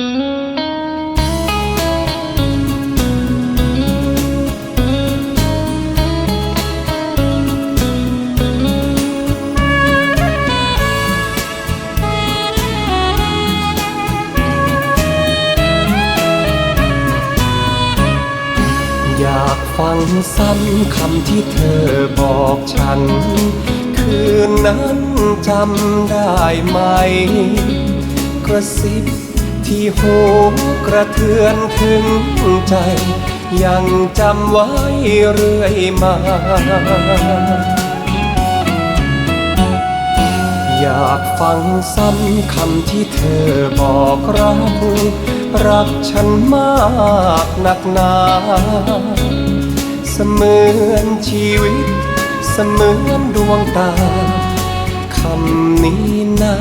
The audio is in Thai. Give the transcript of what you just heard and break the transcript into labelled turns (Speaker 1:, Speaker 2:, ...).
Speaker 1: อยากฟังซ้ำคำที่เธอบอกฉัน คืนนั้นจำได้ไหม กระซิบ ที่หูกระเทือนถึงใจ ยังจำไว้เรื่อยมา อยากฟังซ้ำคำที่เธอบอกรัก รักฉันมากหนักหนาเสมือนชีวิต เสมือนดวงตา คำนี้น่า